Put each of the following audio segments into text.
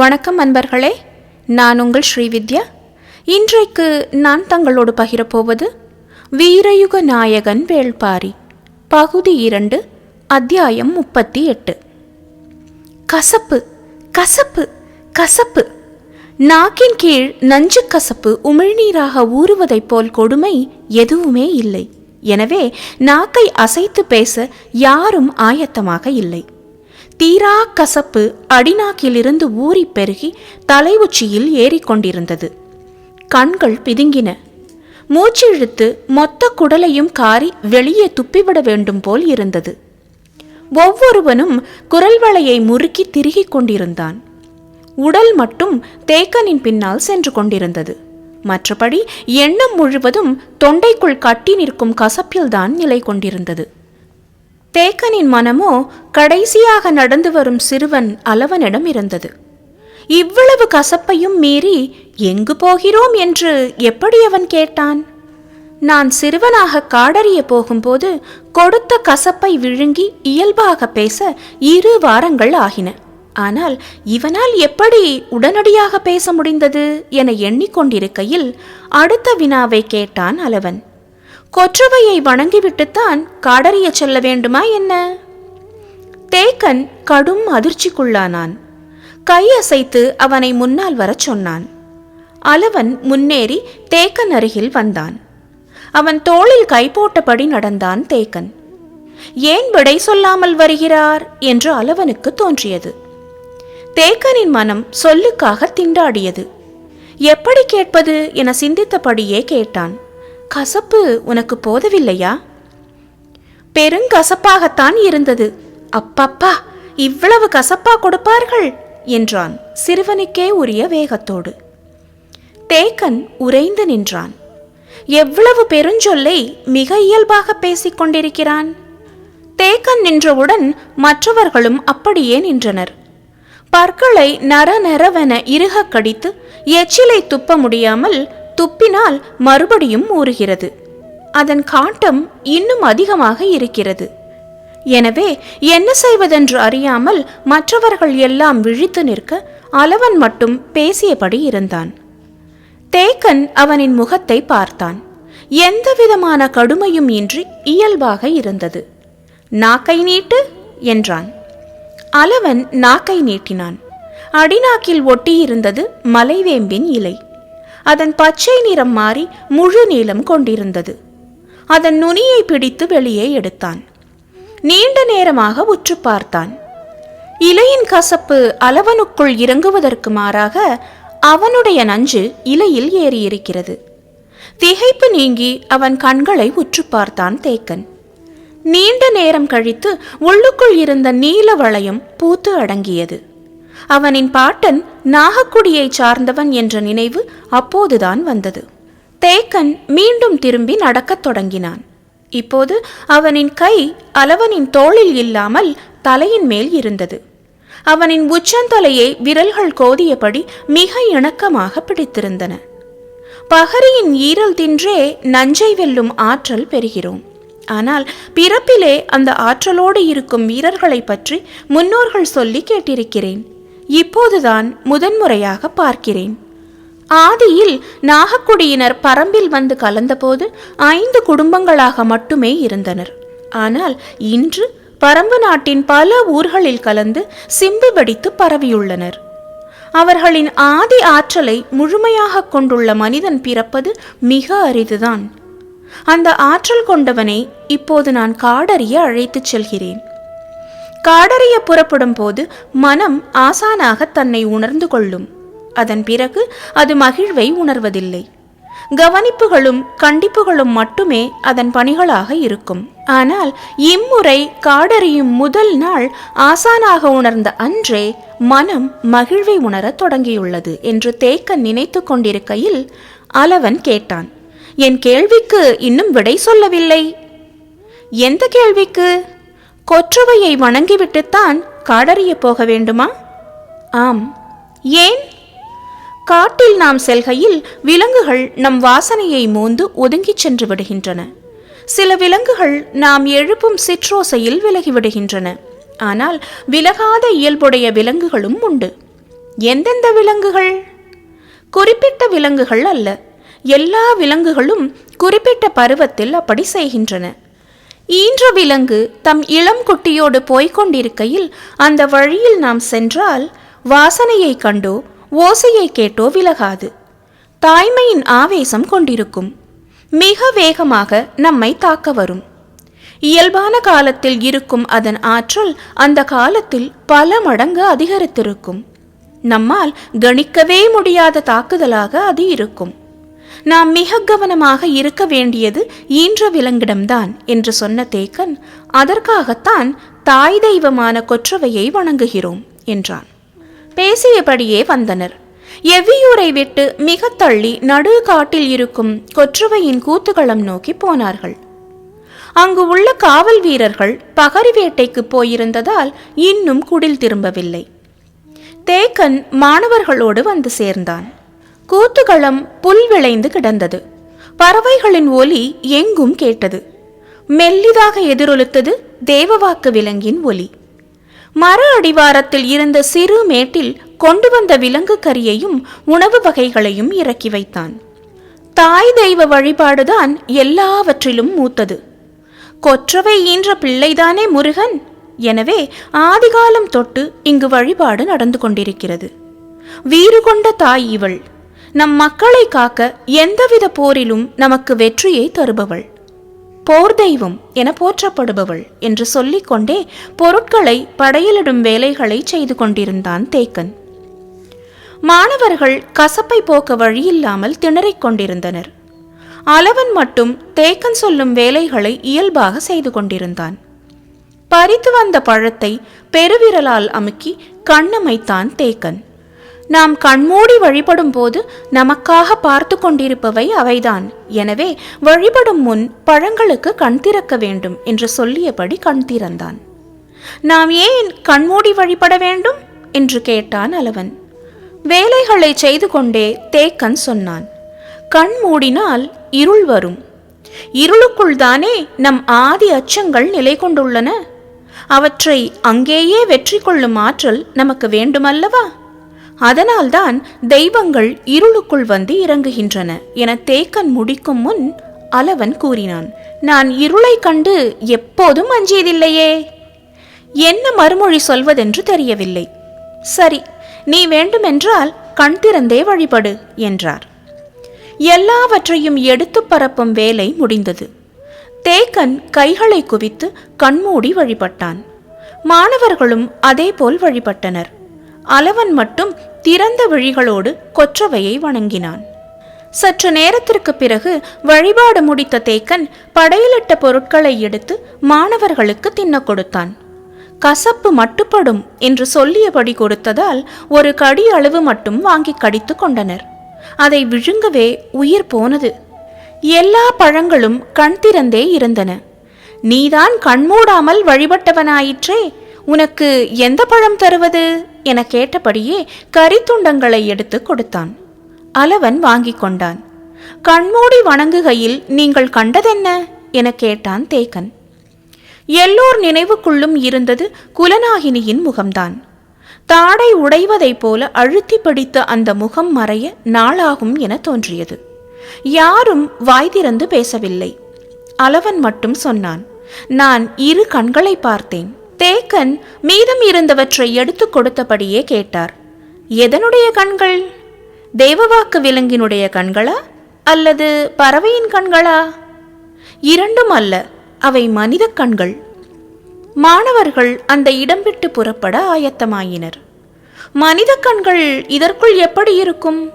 வணக்கம் அன்பர்களே நான் உங்கள் ஸ்ரீவித்யா. இன்றைக்கு நான் தங்களோடு பகிரப்போவது வீரயுக நாயகன் வேள்பாரி பகுதி இரண்டு அத்தியாயம் முப்பத்தி எட்டு. கசப்பு கசப்பு கசப்பு. நாக்கின் கீழ் நஞ்சு கசப்பு உமிழ்நீராக ஊறுவதைப் போல் கொடுமை எதுவுமே இல்லை. எனவே நாக்கை அசைத்து பேச யாரும் ஆயத்தமாக இல்லை. தீரா கசப்பு அடிநாக்கிலிருந்து ஊறி பெருகி தலை உச்சியில் ஏறிக்கொண்டிருந்தது. கண்கள் பிதுங்கின. மூச்சிழுத்து மொத்த குடலையும் காரி வெளியே துப்பிவிட வேண்டும் போல் இருந்தது. ஒவ்வொருவனும் குரல் வளையை முறுக்கி திருகிக் கொண்டிருந்தான். உடல் மட்டும் தேக்கனின் பின்னால் சென்று கொண்டிருந்தது. மற்றபடி எண்ணம் முழுவதும் தொண்டைக்குள் கட்டி நிற்கும் கசப்பில்தான் நிலை கொண்டிருந்தது. தேக்கனின் மனமோ கடைசியாக நடந்து வரும் சிறுவன் அளவனிடம் இருந்தது. இவ்வளவு கசப்பையும் மீறி எங்கு போகிறோம் என்று எப்படி அவன் கேட்டான்? நான் சிறுவனாக காடறிய போகும்போது கொடுத்த கசப்பை விழுங்கி இயல்பாக பேச இரு வாரங்கள் ஆகின. ஆனால் இவனால் எப்படி உடனடியாக பேச முடிந்தது என எண்ணிக்கொண்டிருக்கையில் அடுத்த வினாவை கேட்டான் அளவன் கொற்றவையை வணங்கிவிட்டுத்தான் காடறிய செல்ல வேண்டுமா என்ன? தேக்கன் கடும் அதிர்ச்சிக்குள்ளானான். கை அசைத்து அவனை முன்னால் வரச் சொன்னான். அளவன் முன்னேறி தேக்கன் அருகில் வந்தான். அவன் தோளில் கை போட்டபடி நடந்தான் தேக்கன். ஏன் விடை சொல்லாமல் வருகிறார்? என்று அளவனுக்கு தோன்றியது. தேக்கனின் மனம் சொல்லுக்காக திண்டாடியது. எப்படி கேட்பது? என சிந்தித்தபடியே கேட்டான். கசப்பு உனக்கு போதவில்லையா? பெருங்கசப்பாகத்தான் இருந்தது. அப்பப்பா இவ்வளவு கசப்பா கொடுப்பார்கள்? என்றான் சிறுவனுக்கே உரிய வேகத்தோடு. தேக்கன் உறைந்து நின்றான். எவ்வளவு பெருஞ்சொல்லை மிக இயல்பாக பேசிக் கொண்டிருக்கிறான். தேக்கன் நின்றவுடன் மற்றவர்களும் அப்படியே நின்றனர். பற்களை நர நரவென இறுகக் கடித்து எச்சிலை துப்ப முடியாமல் துப்பினால் மறுபடியும் ஊறுகிறது. அதன் காட்டம் இன்னும் அதிகமாக இருக்கிறது. எனவே என்ன செய்வதென்று அறியாமல் மற்றவர்கள் எல்லாம் விழித்து நிற்க அளவன் மட்டும் பேசியபடி இருந்தான். தேக்கன் அவனின் முகத்தை பார்த்தான். எந்தவிதமான கடுமையும் இன்றி இயல்பாக இருந்தது. நாக்கை நீட்டு என்றான். அளவன் நாக்கை நீட்டினான். அடிநாக்கில் ஒட்டியிருந்தது மலைவேம்பின் இலை. அதன் பச்சை நிறம் மாறி முழு நீளம் கொண்டிருந்தது. அதன் நுனியை பிடித்து வெளியே எடுத்தான். நீண்ட நேரமாக உற்று பார்த்தான். இலையின் கசப்பு அளவனுக்குள் இறங்குவதற்கு மாறாக அவனுடைய நஞ்சு இலையில் ஏறியிருக்கிறது. திகைப்பு நீங்கி அவன் கண்களை உற்று பார்த்தான் தேக்கன். நீண்ட நேரம் கழித்து உள்ளுக்குள் இருந்த நீல வளையம் பூத்து அடங்கியது. அவனின் பாட்டன் நாகக்குடியை சார்ந்தவன் என்ற நினைவு அப்போதுதான் வந்தது. தேக்கன் மீண்டும் திரும்பி நடக்கத் தொடங்கினான். இப்போது அவனின் கை அளவனின் தோளில் இல்லாமல் தலையின் மேல் இருந்தது. அவனின் உச்சந்தலையை விரல்கள் கோதியபடி மிக இணக்கமாக பிடித்திருந்தன. பகரியின் ஈரல் தின்றே நஞ்சை வெல்லும் ஆற்றல் பெறுகிறோம். ஆனால் பிறப்பிலே அந்த ஆற்றலோடு இருக்கும் வீரர்களை பற்றி முன்னோர்கள் சொல்லி கேட்டிருக்கிறேன். இப்போதுதான் முதன்முறையாக பார்க்கிறேன். ஆதியில் நாகக்குடியினர் பரம்பில் வந்து கலந்தபோது ஐந்து குடும்பங்களாக மட்டுமே இருந்தனர். ஆனால் இன்று பரம்பு நாட்டின் பல ஊர்களில் கலந்து சிம்பு வெடித்து பரவியுள்ளனர். அவர்களின் ஆதி ஆற்றலை முழுமையாக கொண்டுள்ள மனிதன் பிறப்பது மிக அரிதுதான். அந்த ஆற்றல் கொண்டவனை இப்போது நான் காடறிய அழைத்துச் செல்கிறேன். காடறிய புறப்படும் போது மனம் ஆசானாக தன்னை உணர்ந்து கொள்ளும். அதன் பிறகு அது மகிழ்வை உணர்வதில்லை. கவனிப்புகளும் கண்டிப்புகளும் மட்டுமே அதன் பணிகளாக இருக்கும். ஆனால் இம்முறை காடறியும் முதல் நாள் ஆசானாக உணர்ந்த அன்றே மனம் மகிழ்வை உணரத் தொடங்கியுள்ளது என்று தேக்க நினைத்து கொண்டிருக்கையில் அளவன் கேட்டான் என் கேள்விக்கு இன்னும் விடை சொல்லவில்லை? எந்த கேள்விக்கு? கொற்றவையை வணங்கிவிட்டுத்தான் காடறிய போக வேண்டுமா? ஆம். ஏன்? காட்டில் நாம் செல்கையில் விலங்குகள் நம் வாசனையை மோந்து ஒதுங்கிச் சென்று விடுகின்றன. சில விலங்குகள் நாம் எழுப்பும் சிற்றோசையில் விலகிவிடுகின்றன ஆனால் விலகாத இயல்புடைய விலங்குகளும் உண்டு. எந்தெந்த விலங்குகள்? குறிப்பிட்ட விலங்குகள் அல்ல. எல்லா விலங்குகளும் குறிப்பிட்ட பருவத்தில் அப்படி செய்கின்றன. ஈன்ற விலங்கு தம் இளம் குட்டியோடு போய்க் கொண்டிருக்கையில் அந்த வழியில் நாம் சென்றால் வாசனையை கண்டோ ஓசையை கேட்டோ விலகாது. தாய்மையின் ஆவேசம் கொண்டிருக்கும். மிக வேகமாக நம்மை தாக்க வரும். இயல்பான காலத்தில் இருக்கும் அதன் ஆற்றல் அந்த காலத்தில் பல மடங்கு அதிகரித்திருக்கும். நம்மால் கணிக்கவே முடியாத தாக்குதலாக அது இருக்கும். நாம் மிக கவனமாக இருக்க வேண்டியது ஈன்ற விலங்கிடம்தான் என்று சொன்ன தேக்கன் அதற்காகத்தான் தாய் தெய்வமான கொற்றவையை வணங்குகிறோம் என்றான். பேசியபடியே வந்தனர். எவ்வியூரை விட்டு மிக தள்ளி நடு காட்டில் இருக்கும் கொற்றவையின் கூத்துகளம் நோக்கி போனார்கள். அங்கு உள்ள காவல் வீரர்கள் பகரி வேட்டைக்கு போயிருந்ததால் இன்னும் குடில் திரும்பவில்லை. தேக்கன் மாணவர்களோடு வந்து சேர்ந்தான். கூத்துகளம் புல் விளைந்து கிடந்தது. பறவைகளின் ஒலி எங்கும் கேட்டது. மெல்லிதாக எதிரொலித்தது தேவவாக்கு விலங்கின் ஒலி. மர அடிவாரத்தில் இருந்த சிறு மேட்டில் கொண்டு வந்த விலங்கு கறியையும் உணவு வகைகளையும் இறக்கி வைத்தான். தாய் தெய்வ வழிபாடுதான் எல்லாவற்றிலும் மூத்தது. கொற்றவை ஈன்ற பிள்ளைதானே முருகன்? எனவே ஆதிகாலம் தொட்டு இங்கு வழிபாடு நடந்து கொண்டிருக்கிறது. வீறு கொண்ட தாய் இவள். நம் மக்களை காக்க எந்தவித போரிலும் நமக்கு வெற்றியை தருபவள். போர் தெய்வம் என போற்றப்படுபவள் என்று சொல்லிக்கொண்டே பொருட்களை படையிலிடும் வேலைகளை செய்து கொண்டிருந்தான் தேக்கன். மாணவர்கள் கசப்பை போக்க வழியில்லாமல் திணறிக் கொண்டிருந்தனர். அளவன் மட்டும் தேக்கன் சொல்லும் வேலைகளை இயல்பாக செய்து கொண்டிருந்தான். பறித்து வந்த பழத்தை பெருவிரலால் அமுக்கி கண்ணமைத்தான் தேக்கன். நாம் கண்மூடி வழிபடும் போது நமக்காக பார்த்து கொண்டிருப்பவை அவைதான். எனவே வழிபடும் முன் பழங்களுக்கு கண் திறக்க வேண்டும் என்று சொல்லியபடி கண் திறந்தான். நாம் ஏன் கண்மூடி வழிபட வேண்டும்? என்று கேட்டான் அளவன் வேலைகளை செய்து கொண்டே தேக்கன் சொன்னான். கண் மூடினால் இருள் வரும். இருளுக்குள் தானே நம் ஆதி அச்சங்கள் நிலை கொண்டுள்ளன. அவற்றை அங்கேயே வெற்றி கொள்ளும் ஆற்றல் நமக்கு வேண்டுமல்லவா? அதனால்தான் தெய்வங்கள் இருளுக்குள் வந்து இறங்குகின்றன என தேக்கன் முடிக்கும் முன் அளவன் கூறினான் நான் இருளை கண்டு எப்போதும் அஞ்சியதில்லையே. என்ன மறுமொழி சொல்வதென்று தெரியவில்லை. சரி நீ வேண்டுமென்றால் கண் திறந்தே வழிபடு என்றார். எல்லாவற்றையும் எடுத்து பரப்பும் வேலை முடிந்தது. தேக்கன் கைகளை குவித்து கண்மூடி வழிபட்டான். மாணவர்களும் அதேபோல் வழிபட்டனர். அளவன் மட்டும் திறந்த விழிகளோடு கொற்றவையை வணங்கினான். சற்று நேரத்திற்கு பிறகு வழிபாடு முடித்த தேக்கன் படையிலிட்ட பொருட்களை எடுத்து மாணவர்களுக்கு தின்ன கொடுத்தான். கசப்பு மட்டுப்படும் என்று சொல்லியபடி கொடுத்ததால் ஒரு கடி அளவு மட்டும் வாங்கி கடித்து கொண்டனர். அதை விழுங்கவே உயிர் போனது. எல்லா பழங்களும் கண் திறந்தே இருந்தன. நீதான் கண்மூடாமல் வழிபட்டவனாயிற்றே! உனக்கு எந்த பழம் தருவது? என கேட்டபடியே கரித்துண்டங்களை எடுத்து கொடுத்தான். அலவன் வாங்கிக் கொண்டான். கண்மூடி வணங்குகையில் நீங்கள் கண்டதென்ன? என கேட்டான் தேக்கன். எல்லோர் நினைவுக்குள்ளும் இருந்தது குலநாகினியின் முகம்தான். தாடை உடைவதைப் போல அழுத்தி பிடித்த அந்த முகம் மறைய நாளாகும் என தோன்றியது. யாரும் வாய் திறந்து பேசவில்லை. அளவன் மட்டும் சொன்னான் நான் இரு கண்களை பார்த்தேன். தேக்கன் மீதம் இருந்தவற்றை எடுத்து கொடுத்தபடியே கேட்டார். எதனுடைய கண்கள்? தேவவாக்கு விலங்கினுடைய கண்களா? அல்லது பறவையின் கண்களா? இரண்டும் அல்ல அவை மனித கண்கள். மாணவர்கள் அந்த இடம் விட்டு புறப்பட ஆயத்தமாயினர். மனித கண்கள் இதற்குள் எப்படி இருக்கும்?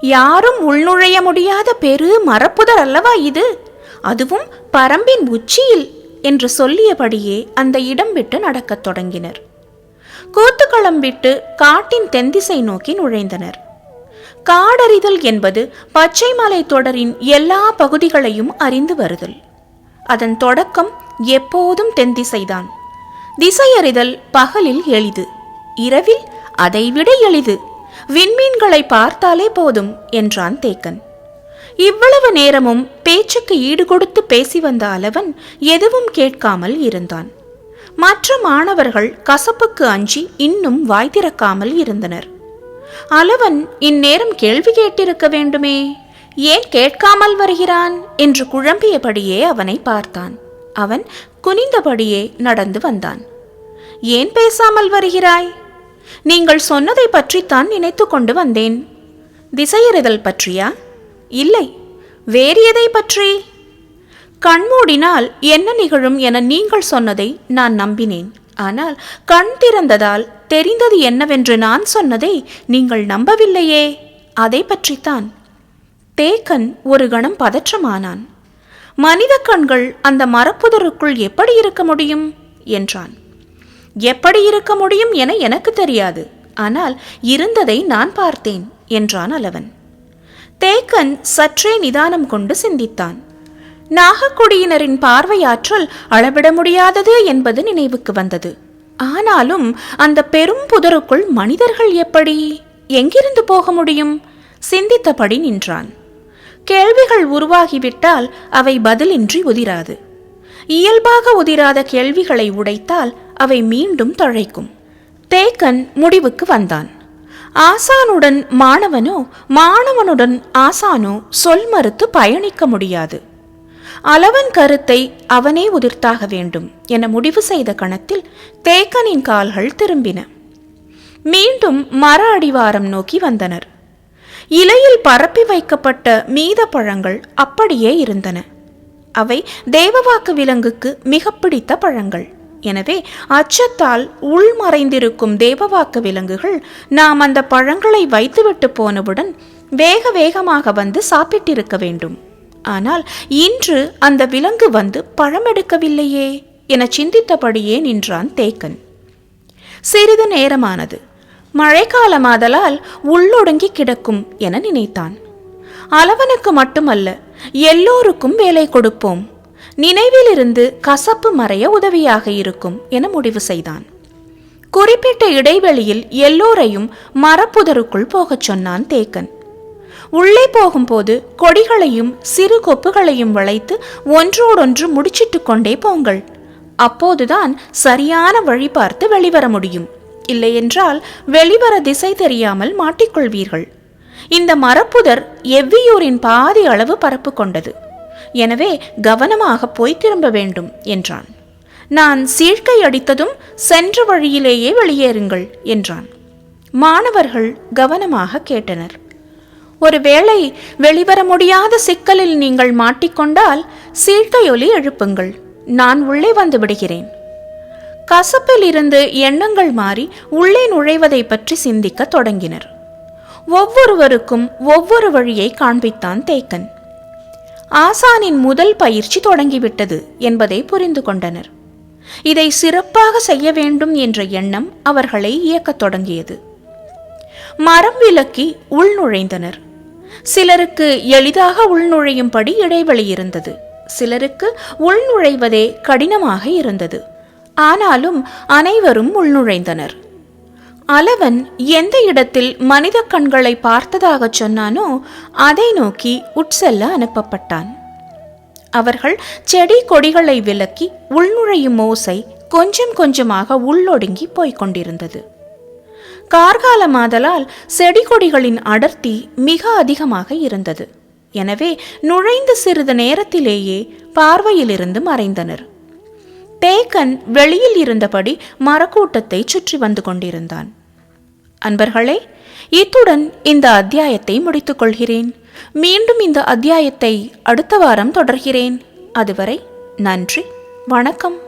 யாரும் உள்நுழைய முடியாத பெரு மரப்புதர் அல்லவா இது? அதுவும் பரம்பின் உச்சியில். என்று சொல்லியபடியே அந்த இடம் விட்டு நடக்கத் தொடங்கினர். கூத்துக்களம் விட்டு காட்டின் தென்திசை நோக்கி நுழைந்தனர். காடறிதல் என்பது பச்சை மலை தொடரின் எல்லா பகுதிகளையும் அறிந்து வருதல். அதன் தொடக்கம் எப்போதும் தென்திசைதான். திசையறிதல் பகலில் எளிது இரவில் அதைவிட எளிது. விண்மீன்களை பார்த்தாலே போதும் என்றான் தேக்கன். இவ்வளவு நேரமும் பேச்சுக்கு ஈடுகொடுத்து பேசி வந்த அளவன் எதுவும் கேட்காமல் இருந்தான். மற்ற மாணவர்கள் கசப்புக்கு அஞ்சி இன்னும் வாய் திறக்காமல் இருந்தனர். அளவன் இந்நேரம் கேள்வி கேட்டிருக்க வேண்டுமே? ஏன் கேட்காமல் வருகிறான்? என்று குழம்பியபடியே அவனை பார்த்தான். அவன் குனிந்தபடியே நடந்து வந்தான். ஏன் பேசாமல் வருகிறாய்? நீங்கள் சொன்னதை பற்றித்தான் நினைத்து கொண்டு வந்தேன். திசையறிதல் பற்றியா? இல்லை வேறு எதை பற்றி? கண்மூடினால் என்ன நிகழும் என நீங்கள் சொன்னதை நான் நம்பினேன். ஆனால் கண் திறந்ததால் தெரிந்தது என்னவென்று நான் சொன்னதை நீங்கள் நம்பவில்லையே? அதை பற்றித்தான். தேக்கன் ஒரு கணம் பதற்றமானான். மனித கண்கள் அந்த மரப்புதருக்குள் எப்படி இருக்க முடியும்? என்றான். எப்படி இருக்க முடியும் என எனக்கு தெரியாது. ஆனால் இருந்ததை நான் பார்த்தேன் என்றான் அளவன் தேக்கன் சற்றே நிதானம் கொண்டு சிந்தித்தான். நாகக்குடியினரின் பார்வையாற்றல் அளவிட முடியாதது என்பது நினைவுக்கு வந்தது. ஆனாலும் அந்த பெரும் புதருக்குள் மனிதர்கள் எப்படி எங்கிருந்து போக முடியும்? சிந்தித்தபடி நின்றான். கேள்விகள் உருவாகிவிட்டால் அவை பதிலின்றி உதிராது. இயல்பாக உதிராத கேள்விகளை உடைத்தால் அவை மீண்டும் தழைக்கும். தேக்கன் முடிவுக்கு வந்தான். ஆசானுடன் மாணவனோ மாணவனுடன் ஆசானோ சொல் மறுத்து பயணிக்க முடியாது. அளவன் கருத்தை அவனே உதிர்த்தாக வேண்டும் என முடிவு செய்த கணத்தில் தேக்கனின் கால்கள் திரும்பின. மீண்டும் மர அடிவாரம் நோக்கி வந்தனர். இலையில் பரப்பி வைக்கப்பட்ட மீத பழங்கள் அப்படியே இருந்தன. அவை தேவவாக்கு விலங்குக்கு மிக பிடித்த பழங்கள். எனவே அச்சத்தால் உள்மறைந்திருக்கும் தேவவாக்கு விலங்குகள் நாம் அந்த பழங்களை வைத்துவிட்டு போனவுடன் வேக வேகமாக வந்து சாப்பிட்டிருக்க வேண்டும். ஆனால் இன்று அந்த விலங்கு வந்து பழம் எடுக்கவில்லையே என சிந்தித்தபடியே நின்றான் தேக்கன். சிறிது நேரமானது. மழைக்காலமாதலால் உள்ளொடுங்கி கிடக்கும் என நினைத்தான். அளவனுக்கு மட்டுமல்ல எல்லோருக்கும் வேலை கொடுப்போம். நினைவிலிருந்து கசப்பு மறைய உதவியாக இருக்கும் என முடிவு செய்தான். குறிப்பிட்ட இடைவெளியில் எல்லோரையும் மரப்புதருக்குள் போகச் சொன்னான் தேக்கன். உள்ளே போகும்போது கொடிகளையும் சிறு கொப்புகளையும் வளைத்து ஒன்றோடொன்று முடிச்சிட்டு கொண்டே போங்கள். அப்போதுதான் சரியான வழி பார்த்து வெளிவர முடியும். இல்லையென்றால் வெளிவர திசை தெரியாமல் மாட்டிக்கொள்வீர்கள். இந்த மரப்புதர் எவ்வியூரின் பாதி அளவு பரப்பு கொண்டது. எனவே கவனமாக போய் திரும்ப வேண்டும் என்றான். நான் சீழ்க்கை அடித்ததும் சென்ற வழியிலேயே வெளியேறுங்கள் என்றான். மாணவர்கள் கவனமாக கேட்டனர். ஒருவேளை வெளிவர முடியாத சிக்கலில் நீங்கள் மாட்டிக்கொண்டால் சீழ்க்கையொலி எழுப்புங்கள் நான் உள்ளே வந்து விடுகிறேன். கசப்பில் இருந்து எண்ணங்கள் மாறி உள்ளே நுழைவதை பற்றி சிந்திக்க தொடங்கினர். ஒவ்வொருவருக்கும் ஒவ்வொரு வழியை காண்பித்தான் தேக்கன். ஆசானின் முதல் பயிற்சி தொடங்கிவிட்டது என்பதை புரிந்து கொண்டனர். இதை சிறப்பாக செய்ய வேண்டும் என்ற எண்ணம் அவர்களை இயக்கத் தொடங்கியது. மரம் விலக்கி உள்நுழைந்தனர் சிலருக்கு எளிதாக உள்நுழையும்படி இடைவெளி இருந்தது. சிலருக்கு உள்நுழைவதே கடினமாக இருந்தது. ஆனாலும் அனைவரும் உள்நுழைந்தனர் அளவன் எந்த இடத்தில் மனித கண்களை பார்த்ததாகச் சொன்னானோ அதை நோக்கி உட்செல்ல அனுப்பப்பட்டான். அவர்கள் செடி கொடிகளை விலக்கி உள்நுழையும் ஓசை கொஞ்சம் கொஞ்சமாக உள்ளொடுங்கி போய்க் கொண்டிருந்தது. கார்காலமாதலால் செடி கொடிகளின் அடர்த்தி மிக அதிகமாக இருந்தது. எனவே நுழைந்த சிறிது நேரத்திலேயே பார்வையிலிருந்து மறைந்தனர். தேக்கன் வெளியில் இருந்தபடி மரக்கூட்டத்தை சுற்றி வந்து கொண்டிருந்தான். அன்பர்களே இத்துடன் இந்த அத்தியாயத்தை முடித்துக் கொள்கிறேன் மீண்டும் இந்த அத்தியாயத்தை அடுத்த வாரம் தொடர்கிறேன். அதுவரை நன்றி வணக்கம்.